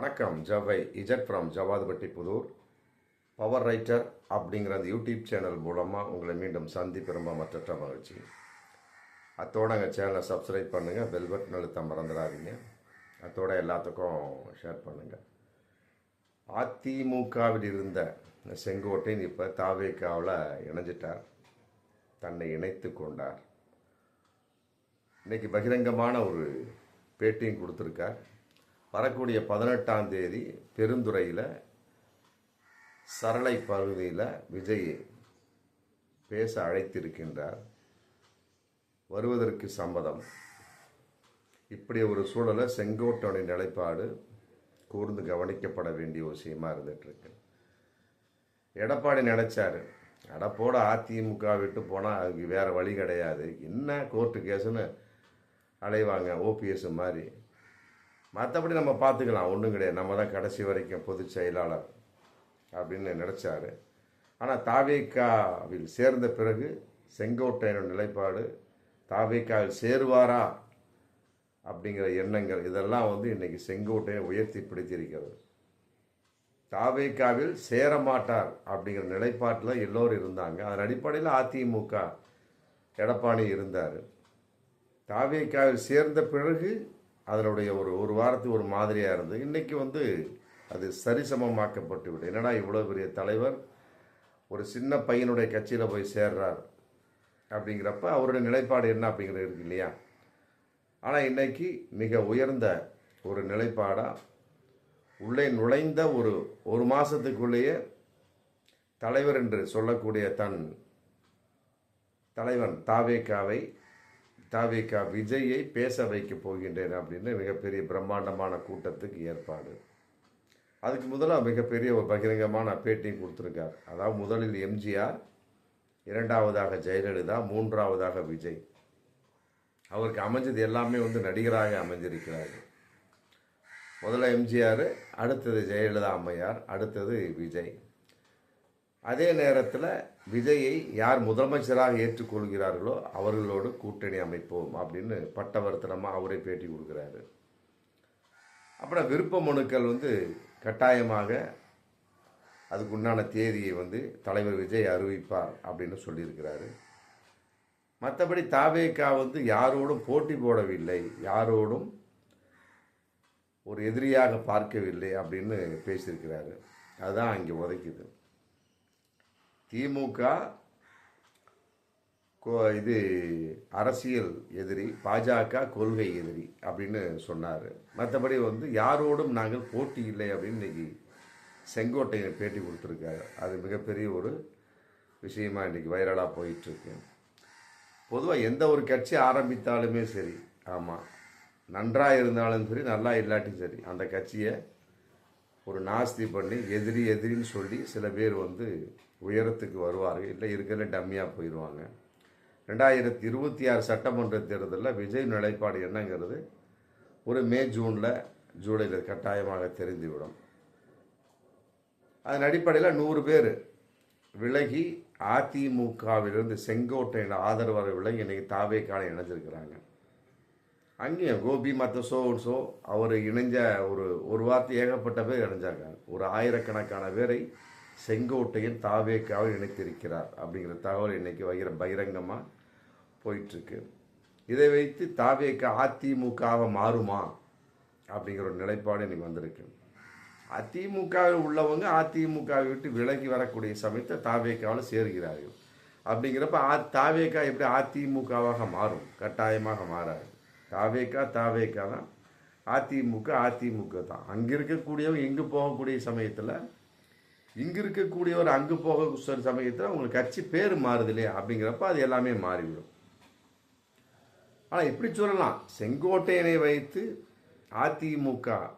வணக்கம் ஜவை Z from Javadupatti Pudur. Power writer அப்படிங்கிற அந்த யூடியூப் சேனல் மூலமாக உங்களை மீண்டும் சந்திப்பு ரொம்ப மற்ற மகிழ்ச்சி. அத்தோட எங்கள் சேனலை சப்ஸ்கிரைப் பண்ணுங்கள் பெல் பட்டன் அழுத்த மறந்துடாதீங்க. அத்தோட எல்லாத்துக்கும் ஷேர் பண்ணுங்கள் அதிமுகவில் இருந்த செங்கோட்டையன் இப்போ தாவேக்காவில் இணைஞ்சிட்டார். தன்னை இணைத்து கொண்டார். இன்னைக்கு பகிரங்கமான ஒரு பேட்டியும் கொடுத்துருக்கார். வரக்கூடிய பதினெட்டாம் தேதி பெருந்துறையில் சரளை பகுதியில் விஜய் பேச அழைத்திருக்கின்றார். வருவதற்கு சம்மதம். இப்படி ஒரு சூழலை செங்கோட்டனுடைய நிலைப்பாடு கூர்ந்து கவனிக்கப்பட வேண்டிய விஷயமா இருந்துகிட்ருக்கு எடப்பாடி நினைச்சாரு அடப்போட அதிமுக விட்டு போனால் அதுக்கு வேறு வழி கிடையாது. என்ன கோர்ட்டு கேஸுன்னு அலைவாங்க ஓபிஎஸ் மாதிரி மற்றபடி நம்ம பார்த்துக்கலாம். ஒன்றும் கிடையாது. நம்ம தான் கடைசி வரைக்கும் பொதுச் செயலாளர் அப்படின்னு நினச்சாரு. ஆனால் தாவேக்காவில் சேர்ந்த பிறகு செங்கோட்டையனோட நிலைப்பாடு தாவேக்காவில் சேருவாரா அப்படிங்கிற எண்ணங்கள் இதெல்லாம் வந்து இன்றைக்கி செங்கோட்டையை உயர்த்தி பிடித்திருக்கிறது. தாவேக்காவில் சேரமாட்டார் அப்படிங்கிற நிலைப்பாட்டில் எல்லோரும் இருந்தாங்க. அதன் அடிப்படையில் அதிமுக எடப்பாடி இருந்தார். தாவேக்காவில் சேர்ந்த பிறகு அதனுடைய ஒரு ஒரு வாரத்துக்கு ஒரு மாதிரியாக இருந்தது இன்றைக்கி வந்து அது சரிசமமாக்கப்பட்டு விடும் என்னடா இவ்வளோ பெரிய தலைவர்? ஒரு சின்ன பையனுடைய கட்சியில் போய் சேர்றார் அப்படிங்கிறப்ப அவருடைய நிலைப்பாடு என்ன அப்படிங்கிறது இருக்கு இல்லையா? ஆனால் இன்றைக்கி மிக உயர்ந்த ஒரு நிலைப்பாடாக உள்ளே நுழைந்த ஒரு ஒரு மாதத்துக்குள்ளேயே தலைவர் என்று சொல்லக்கூடிய தன் தலைவன் தாவேக்காவை தாவிகா விஜயை பேச வைக்க போகின்றேன் அப்படின்னு மிகப்பெரிய பிரம்மாண்டமான கூட்டத்துக்கு ஏற்பாடு. அதுக்கு முதலாக மிகப்பெரிய ஒரு பகிரங்கமான பேட்டியும் கொடுத்துருக்கார். அதாவது முதலில் எம்ஜிஆர் இரண்டாவதாக ஜெயலலிதா மூன்றாவதாக விஜய். அவருக்கு அமைஞ்சது எல்லாமே வந்து நடிகராக அமைஞ்சிருக்கிறார் முதல்ல எம்ஜிஆர் அடுத்தது ஜெயலலிதா அம்மையார் அடுத்தது விஜய். அதே நேரத்தில் விஜயை யார் முதலமைச்சராக ஏற்றுக்கொள்கிறார்களோ அவர்களோடு கூட்டணி அமைப்போம் அப்படின்னு பட்டவர்த்தனமாக அவரே பேட்டி கொடுக்குறாரு. அப்புறம் விருப்ப மனுக்கள் வந்து கட்டாயமாக அதுக்கு உண்டான தேதியை வந்து தலைவர் விஜய் அறிவிப்பார் அப்படின்னு சொல்லியிருக்கிறாரு. மற்றபடி தாவேக்கா வந்து யாரோடும் போட்டி போடவில்லை யாரோடும் ஒரு எதிரியாக பார்க்கவில்லை அப்படின்னு பேசியிருக்கிறாரு. அதுதான் அங்கே உதைக்குது. திமுக கோ- இது அரசியல் எதிரி பாஜக கொள்கை எதிரி அப்படின்னு சொன்னார். மற்றபடி வந்து யாரோடும் நாங்கள் போட்டி இல்லை அப்படின்னு இன்னைக்கு செங்கோட்டையன் பேட்டி கொடுத்துருக்காரு. அது மிகப்பெரிய ஒரு விஷயமா இன்னைக்கு வைரலாக போயிட்டுருக்கு. பொதுவாக எந்த ஒரு கட்சி ஆரம்பித்தாலுமே சரி ஆமாம் நன்றாக இருந்தாலும் சரி நல்லா இல்லாட்டியும் சரி அந்த கட்சியை ஒரு நாஸ்தி பண்ணி எதிரி எதிரின்னு சொல்லி சில பேர் வந்து உயரத்துக்கு வருவார்கள். இல்லை இருக்கிற டம்மியாக போயிடுவாங்க. ரெண்டாயிரத்தி இருபத்தி ஆறு சட்டமன்ற தேர்தலில் விஜய் நிலைப்பாடு என்னங்கிறது ஒரு மே ஜூனில் ஜூலையில் கட்டாயமாக தெரிந்துவிடும். அதன் அடிப்படையில் நூறு பேர் விலகி அதிமுகவிலிருந்து செங்கோட்டையின் ஆதரவாளர் விலகி இன்னைக்கு தாவேக்கான இணைஞ்சிருக்கிறாங்க. அங்கேயும் கோபி மற்ற சோ சோ அவர் இணைஞ்ச ஒரு ஒரு வார்த்தை ஏகப்பட்ட பேர் இணைஞ்சாங்க ஒரு ஆயிரக்கணக்கான பேரை செங்கோட்டையின் தாவேக்காவில் இணைத்திருக்கிறார். அப்படிங்கிற தகவல் இன்னைக்கு வைகிற பகிரங்கமாக போயிட்டுருக்கு. இதை வைத்து தாவேக்கா அதிமுகவை மாறுமா? அப்படிங்கிற ஒரு நிலைப்பாடு இன்னைக்கு வந்திருக்கு. அதிமுகவில் உள்ளவங்க அதிமுகவை விட்டு விலகி வரக்கூடிய சமயத்தை தாவேக்காவில் சேர்கிறார்கள். அப்படிங்கிறப்ப ஆ தாவேக்கா எப்படி அதிமுகவாக மாறும்? கட்டாயமாக மாறாது. தாவேக்கா தாவேக்கா தான் அதிமுக அதிமுக தான். அங்கே இருக்கக்கூடியவங்க எங்கே போகக்கூடிய சமயத்தில் இங்கே இருக்கக்கூடியவர் அங்கு போக சொ- சமயத்தில் உங்களுக்கு கட்சி பேர் மாறுது இல்லையா அப்படிங்கிறப்ப அது எல்லாமே மாறிவிடும். ஆனால் இப்படி சொல்லலாம். செங்கோட்டையனை வைத்து அதிமுக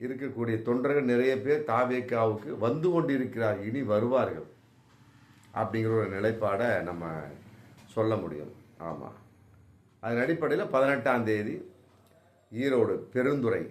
இருக்கக்கூடிய தொண்டர்கள் நிறைய பேர் தாவேக்காவுக்கு வந்து கொண்டிருக்கிறார். இனி வருவார்கள் அப்படிங்கிற ஒரு நிலைப்பாடை நம்ம சொல்ல முடியும். ஆமாம் அதன் அடிப்படையில் பதினெட்டாம் தேதி ஈரோடு பெருந்துறை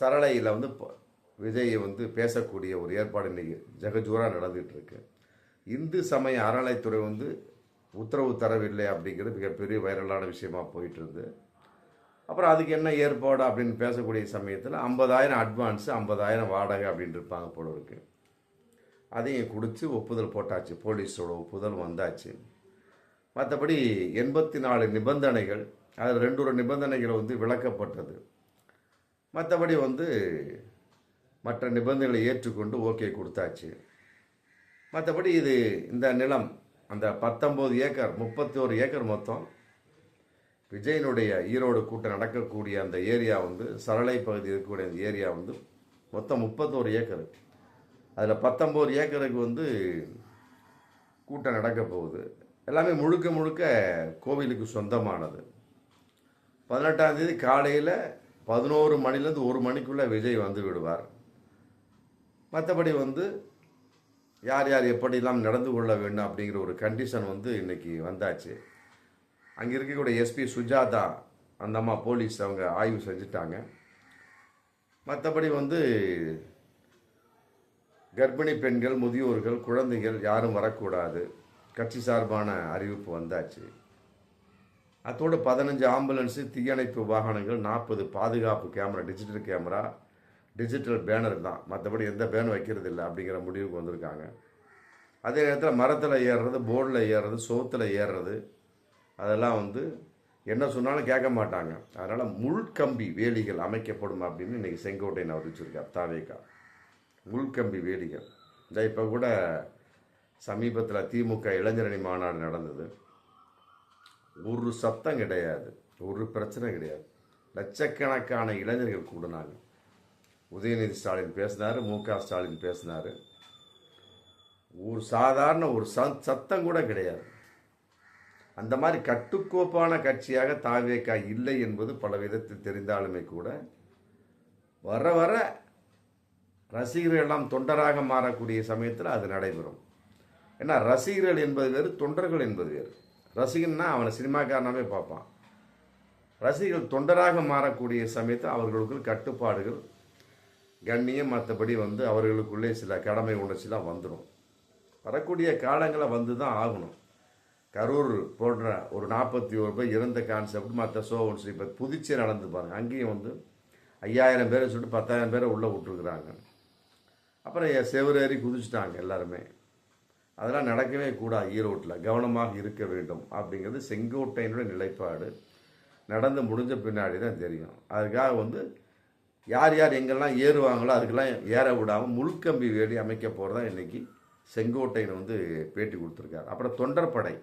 சரளையில் வந்து ப- விஜயை வந்து பேசக்கூடிய ஒரு ஏற்பாடு இன்னைக்கு ஜெகஜூராக நடந்துகிட்டு இருக்கு இந்து சமய அறநிலைத்துறை வந்து உத்தரவு தரவில்லை அப்படிங்கிறது மிகப்பெரிய வைரலான விஷயமா போயிட்டு இருந்து அப்புறம் அதுக்கு என்ன ஏற்பாடு அப்படின்னு பேசக்கூடிய சமயத்தில் ஐம்பதாயிரம் அட்வான்ஸு ஐம்பதாயிரம் வாடகை அப்படின்னு இருப்பாங்க போல இருக்கு. அதையும் கொடுத்து ஒப்புதல் போட்டாச்சு போலீஸோட ஒப்புதல் வந்தாச்சு. மற்றபடி எண்பத்தி நாலு நிபந்தனைகள் அதில் ரெண்டு ஒரு நிபந்தனைகள் வந்து விளக்கப்பட்டது. மற்றபடி வந்து மற்ற நிபந்தனைகளை ஏற்றுக்கொண்டு ஓகே கொடுத்தாச்சு. மற்றபடி இது இந்த நிலம் அந்த பத்தொம்போது ஏக்கர் முப்பத்தோரு ஏக்கர் மொத்தம் விஜயனுடைய ஈரோடு கூட்டம் நடக்கக்கூடிய அந்த ஏரியா வந்து சரளை பகுதி இருக்கக்கூடிய அந்த ஏரியா வந்து மொத்தம் முப்பத்தோரு ஏக்கர். அதில் பத்தொம்போது ஏக்கருக்கு வந்து கூட்டம் நடக்க போகுது. எல்லாமே முழுக்க முழுக்க கோவிலுக்கு சொந்தமானது. பதினெட்டாம் தேதி காலையில் பதினோரு மணிலேருந்து ஒரு மணிக்குள்ளே விஜய் வந்து விடுவார். மற்றபடி வந்து யார் யார் எப்படிலாம் நடந்து கொள்ள வேண்டும் அப்படிங்கிற ஒரு கண்டிஷன் வந்து இன்னைக்கு வந்தாச்சு. அங்கே இருக்கக்கூடிய எஸ்பி சுஜாதா அந்த அம்மா போலீஸ் அவங்க ஆய்வு செஞ்சுட்டாங்க. மற்றபடி வந்து கர்ப்பிணி பெண்கள் முதியோர்கள் குழந்தைகள் யாரும் வரக்கூடாது. கட்சி சார்பான அறிவிப்பு வந்தாச்சு. அத்தோடு பதினஞ்சு ஆம்புலன்ஸு தீயணைப்பு வாகனங்கள் நாற்பது பாதுகாப்பு camera digital camera digital banner தான். மற்றபடி எந்த பேனர் வைக்கிறது இல்லை அப்படிங்கிற முடிவுக்கு வந்திருக்காங்க. அதே நேரத்தில் மரத்தில் ஏறுறது போர்டில் ஏறுறது சோத்தில் ஏறுறது அதெல்லாம் வந்து என்ன சொன்னாலும் கேட்க மாட்டாங்க. அதனால் முள்கம்பி வேலிகள் அமைக்கப்படும் அப்படின்னு இன்னைக்கு செங்கோட்டையன் அறிவிச்சிருக்கார் தாவேக்கா. முள்கம்பி வேலிகள். இந்த இப்போ கூட சமீபத்தில் திமுக இளைஞரணி மாநாடு நடந்தது. ஒரு சத்தம் கிடையாது. ஒரு பிரச்சனை கிடையாது. லட்சக்கணக்கான இளைஞர்கள் கூடினாங்க. உதயநிதி ஸ்டாலின் பேசினார் மு க ஸ்டாலின் பேசினார். ஒரு சாதாரண ஒரு சத் சத்தம் கூட கிடையாது. அந்த மாதிரி கட்டுக்கோப்பான கட்சியாக தாவேக்கா இல்லை என்பது பல விதத்தில் தெரிந்தாலுமே கூட வர வர ரசிகர்கள் எல்லாம் தொண்டராக மாறக்கூடிய சமயத்தில் அது நடைபெறும். ஏன்னா ரசிகர்கள் என்பது வேறு தொண்டர்கள் என்பது வேறு. ரசிகன்னா அவனை சினிமாக்காரனாவே பார்ப்பான். ரசிகர்கள் தொண்டராக மாறக்கூடிய சமயத்தில் அவர்களுக்கு கட்டுப்பாடுகள் கண்ணியம் மற்றபடி வந்து அவர்களுக்குள்ளே சில கடமை உணர்ச்சிலாம் வந்துடும் வரக்கூடிய காலங்களை வந்து தான் ஆகணும். கரூர் போன்ற ஒரு நாற்பத்தி ஒரு பேர் இறந்த கான்செப்ட் மற்ற ஷோன்ஸ் இப்போ புதுச்சேரி நடந்து பாருங்க. அங்கேயும் வந்து ஐயாயிரம் பேரை சொல்லிட்டு பத்தாயிரம் பேரை உள்ளே விட்டுருக்குறாங்க. அப்புறம் எ- செவுரேறி குதிச்சிட்டாங்க எல்லாருமே. அதெல்லாம் நடக்கவே கூடாது ஈரோட்டில். கவனமாக இருக்க வேண்டும் அப்படிங்கிறது செங்கோட்டையினுடைய நிலைப்பாடு. நடந்து முடிஞ்ச பின்னாடி தான் தெரியும். அதுக்காக வந்து யார் யார் எங்கெல்லாம் ஏறுவாங்களோ அதுக்கெல்லாம் ஏற விடாமல் முழுக்கம்பி வேலி அமைக்க போகிறதா இன்னைக்கு செங்கோட்டையில் வந்து பேட்டி கொடுத்துருக்காரு. அப்புறம் தொண்டர்படை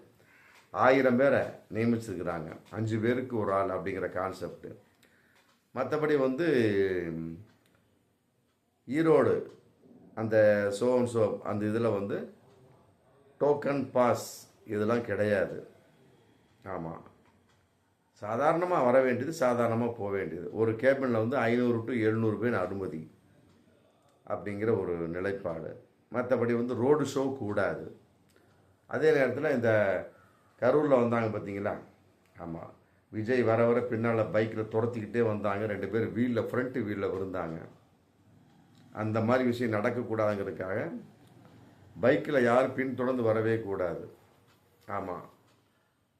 ஆயிரம் பேரை நியமிச்சிருக்கிறாங்க. அஞ்சு பேருக்கு ஒரு ஆள் அப்படிங்கிற கான்செப்ட் மற்றபடி வந்து ஈரோடு அந்த சோன் சோப் அந்த இதில் வந்து டோக்கன் பாஸ் இதெல்லாம் கிடையாது. ஆமாம் சாதாரணமாக வர வேண்டியது சாதாரணமாக போக வேண்டியது. ஒரு கேபினில் வந்து ஐநூறு டு எழுநூறு பேர் அனுமதி அப்படிங்கிற ஒரு நிலைப்பாடு. மற்றபடி வந்து ரோடு ஷோ கூடாது. அதே நேரத்தில் இந்த கரூரில் வந்தாங்க பார்த்தீங்களா ஆமாம் விஜய் வர வர பின்னால் பைக்கில் துரத்திக்கிட்டே வந்தாங்க. ரெண்டு பேர் வீலில் ஃப்ரண்ட்டு வீலில் விழுந்தாங்க. அந்த மாதிரி விஷயம் நடக்கக்கூடாதுங்கிறதுக்காக பைக்கில் யாரும் பின்தொடர்ந்து வரவே கூடாது. ஆமாம்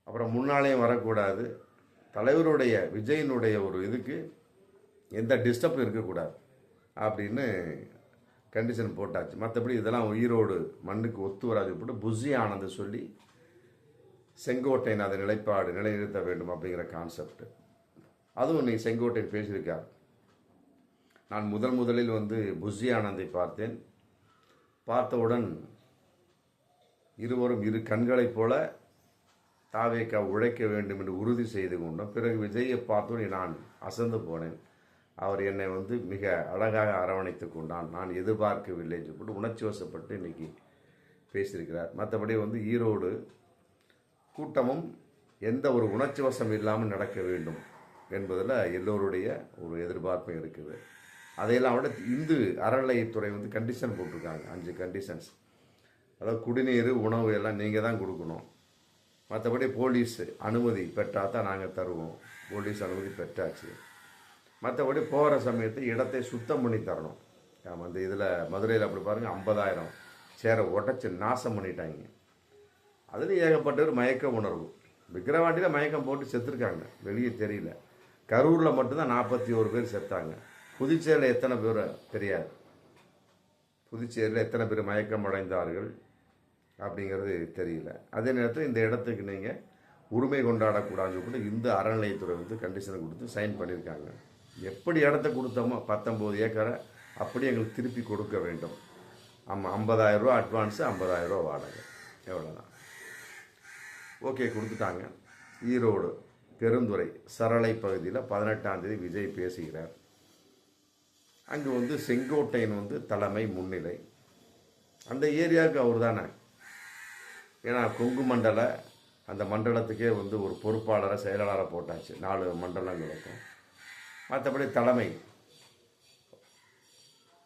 அப்புறம் முன்னாலேயும் வரக்கூடாது. தலைவருடைய விஜயனுடைய ஒரு இதுக்கு எந்த டிஸ்டர்பும் இருக்கக்கூடாது அப்படின்னு கண்டிஷன் போட்டாச்சு. மற்றபடி இதெல்லாம் ஈரோடு மண்ணுக்கு ஒத்து வராது போட்டு புஷி ஆனந்த சொல்லி செங்கோட்டையன் அதை நிலைப்பாடு நிலைநிறுத்த வேண்டும் அப்படிங்கிற கான்செப்ட் அதுவும் நீ செங்கோட்டையன் பேசியிருக்கார். நான் முதல் முதலில் வந்து புஷி ஆனந்தை பார்த்தேன். பார்த்தவுடன் இருவரும் இரு கண்களைப் போல தாவேக்கா உழைக்க வேண்டும் என்று உறுதி செய்து கொண்டோம். பிறகு விஜயை பார்த்தோன்னே நான் அசந்து போனேன். அவர் என்னை வந்து மிக அழகாக அரவணைத்து கொண்டான். நான் எதிர்பார்க்கவில்லை என்று கூட உணர்ச்சி வசப்பட்டு இன்றைக்கி பேசியிருக்கிறார். மற்றபடி வந்து ஈரோடு கூட்டமும் எந்த ஒரு உணர்ச்சி வசம் இல்லாமல் நடக்க வேண்டும் என்பதில் எல்லோருடைய ஒரு எதிர்பார்ப்பும் இருக்குது. அதையெல்லாம் விட இந்து அறநிலையத்துறை வந்து கண்டிஷன் போட்டிருக்காங்க. அஞ்சு கண்டிஷன்ஸ் அதாவது குடிநீர் உணவு எல்லாம் நீங்கள் தான் கொடுக்கணும். மற்றபடி போலீஸ் அனுமதி பெற்றால் தான் நாங்கள் தருவோம். போலீஸ் அனுமதி பெற்றாச்சு. மற்றபடி போகிற சமயத்து இடத்தை சுத்தம் பண்ணி தரணும். ஆமாம் அந்த இதில் மதுரையில் அப்படி பாருங்கள் ஐம்பதாயிரம் சேரை உடச்சி நாசம் பண்ணிட்டாங்க. ஏகப்பட்ட பேர் மயக்க உணர்வு. விக்கிரவாண்டியில் மயக்கம் போட்டு செத்துருக்காங்க. வெளியே தெரியல. கரூரில் மட்டும்தான் நாற்பத்தி ஒரு பேர் செத்தாங்க. புதுச்சேரியில் எத்தனை பேர் தெரியாது. புதுச்சேரியில் எத்தனை பேர் மயக்கம் அடைந்தார்கள் அப்படிங்கிறது தெரியல. அதே நேரத்தில் இந்த இடத்துக்கு நீங்கள் உரிமை கொண்டாடக்கூடாதுன்னு சொல்லிட்டு இந்த அறநிலையத்துறை வந்து கண்டிஷனை கொடுத்து சைன் பண்ணியிருக்காங்க எப்படி இடத்த கொடுத்தோமோ பத்தொம்போது ஏக்கரை அப்படி எங்களுக்கு திருப்பி கொடுக்க வேண்டும். ஆமாம் ஐம்பதாயிரரூவா அட்வான்ஸு ஐம்பதாயிரரூவா வாடகை. எவ்வளோதான் ஓகே கொடுத்துட்டாங்க. ஈரோடு பெருந்துறை சரளை பகுதியில் பதினெட்டாம் தேதி விஜய் பேசுகிறார். அங்கே வந்து செங்கோட்டையன் வந்து தலைமை முன்னிலை. அந்த ஏரியாவுக்கு அவர் தானே ஏன்னா கொங்கு மண்டல அந்த மண்டலத்துக்கே வந்து ஒரு பொறுப்பாளரை செயலாளரை போட்டாச்சு. நாலு மண்டலங்களுக்கும். மற்றபடி தலைமை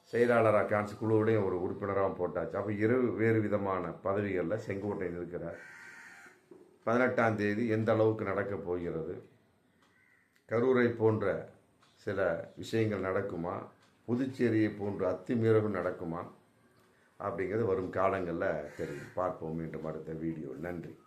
செயலாளராக கான்சி குழுவுடையும் ஒரு உறுப்பினராக போட்டாச்சு. அப்போ இரு வேறு விதமான பதவிகளில் செங்கோட்டையன் இருக்கிறார் பதினெட்டாம் தேதி எந்த அளவுக்கு நடக்கப் போகிறது? கரூரை போன்ற சில விஷயங்கள் நடக்குமா? புதுச்சேரியை போன்ற அத்துமீறலும் நடக்குமா? அப்படிங்கிறது வரும் காலங்களில் தெரியும். பார்ப்போம் மீண்டும் அடுத்த வீடியோ. நன்றி.